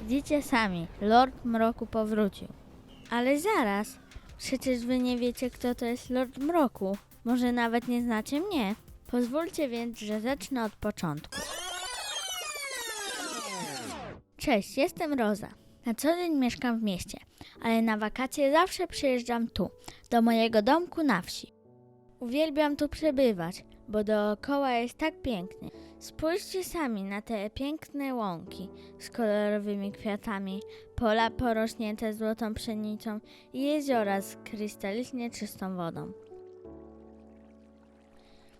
Widzicie sami, Lord Mroku powrócił. Ale zaraz, przecież wy nie wiecie, kto to jest Lord Mroku. Może nawet nie znacie mnie. Pozwólcie więc, że zacznę od początku. Cześć, jestem Roza. Na co dzień mieszkam w mieście, ale na wakacje zawsze przyjeżdżam tu, do mojego domku na wsi. Uwielbiam tu przebywać, bo dookoła jest tak pięknie. Spójrzcie sami na te piękne łąki z kolorowymi kwiatami, pola porośnięte złotą pszenicą i jeziora z krystalicznie czystą wodą.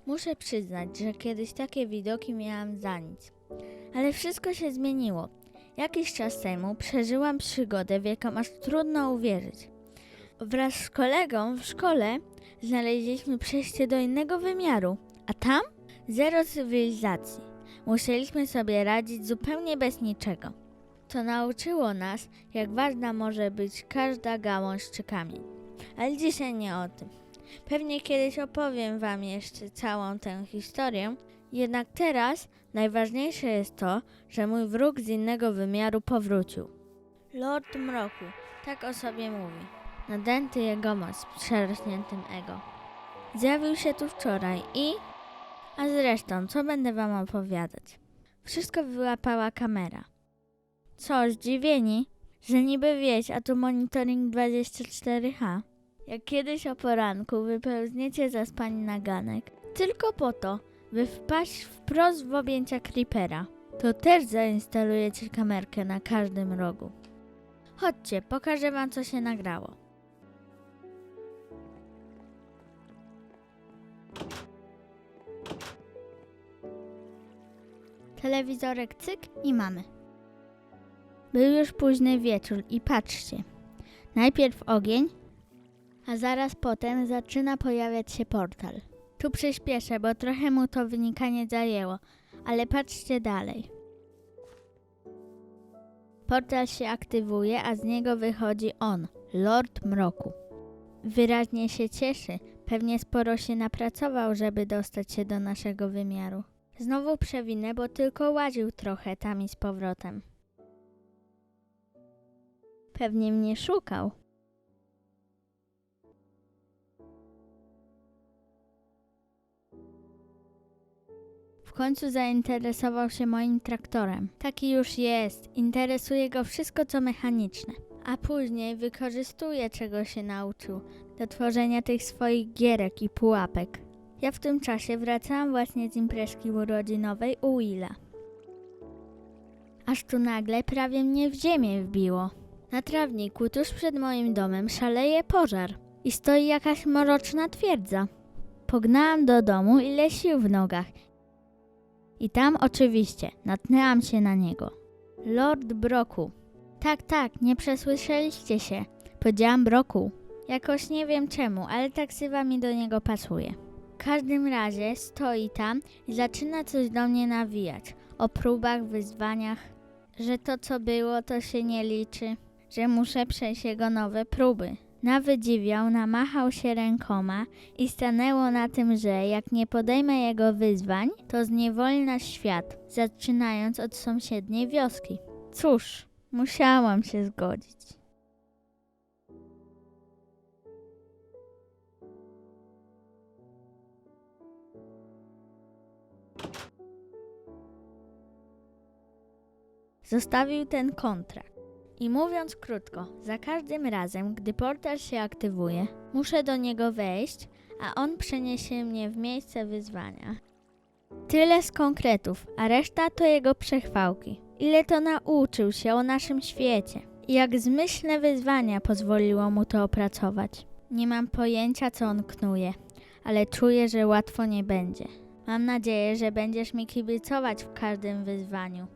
Muszę przyznać, że kiedyś takie widoki miałam za nic. Ale wszystko się zmieniło. Jakiś czas temu przeżyłam przygodę, w jaką aż trudno uwierzyć. Wraz z kolegą w szkole znaleźliśmy przejście do innego wymiaru, a tam zero cywilizacji. Musieliśmy sobie radzić zupełnie bez niczego. To nauczyło nas, jak ważna może być każda gałąź czy kamień. Ale dzisiaj nie o tym. Pewnie kiedyś opowiem Wam jeszcze całą tę historię, jednak teraz najważniejsze jest to, że mój wróg z innego wymiaru powrócił. Lord Mroku, tak o sobie mówi. Nadęty jegomość z przerośniętym ego. Zjawił się tu wczoraj i... A zresztą, co będę wam opowiadać? Wszystko wyłapała kamera. Co, zdziwieni? Że niby wieś, a tu monitoring 24H. Jak kiedyś o poranku wypełzniecie zaspani na ganek, tylko po to, by wpaść wprost w objęcia creepera, to też zainstalujecie kamerkę na każdym rogu. Chodźcie, pokażę wam co się nagrało. Telewizorek cyk i mamy. Był już późny wieczór i patrzcie. Najpierw ogień, a zaraz potem zaczyna pojawiać się portal. Tu przyspieszę, bo trochę mu to wynikanie zajęło, ale patrzcie dalej. Portal się aktywuje, a z niego wychodzi on, Lord Mroku. Wyraźnie się cieszy, pewnie sporo się napracował, żeby dostać się do naszego wymiaru. Znowu przewinę, bo tylko łaził trochę tam i z powrotem. Pewnie mnie szukał. W końcu zainteresował się moim traktorem. Taki już jest, interesuje go wszystko co mechaniczne. A później wykorzystuje czego się nauczył do tworzenia tych swoich gierek i pułapek. Ja w tym czasie wracałam właśnie z imprezki urodzinowej u Willa. Aż tu nagle prawie mnie w ziemię wbiło. Na trawniku tuż przed moim domem szaleje pożar i stoi jakaś mroczna twierdza. Pognałam do domu ile sił w nogach i tam oczywiście natknęłam się na niego. Lord Broku. Tak, tak, nie przesłyszeliście się. Powiedziałam Broku. Jakoś nie wiem czemu, ale taksywa mi do niego pasuje. Każdym razie stoi tam i zaczyna coś do mnie nawijać. O próbach, wyzwaniach, że to co było to się nie liczy, że muszę przejść jego nowe próby. Nawydziwiał, namachał się rękoma i stanęło na tym, że jak nie podejmę jego wyzwań, to zniewoli nas świat, zaczynając od sąsiedniej wioski. Cóż, musiałam się zgodzić. Zostawił ten kontrakt. I mówiąc krótko, za każdym razem, gdy portal się aktywuje, muszę do niego wejść, a on przeniesie mnie w miejsce wyzwania. Tyle z konkretów, a reszta to jego przechwałki. Ile to nauczył się o naszym świecie jak zmyślne wyzwania pozwoliło mu to opracować. Nie mam pojęcia, co on knuje, ale czuję, że łatwo nie będzie. Mam nadzieję, że będziesz mi kibicować w każdym wyzwaniu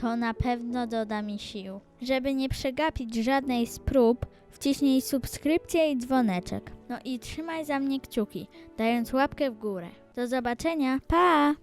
to na pewno doda mi sił. Żeby nie przegapić żadnej z prób, wciśnij subskrypcję i dzwoneczek. No i trzymaj za mnie kciuki, dając łapkę w górę. Do zobaczenia, pa!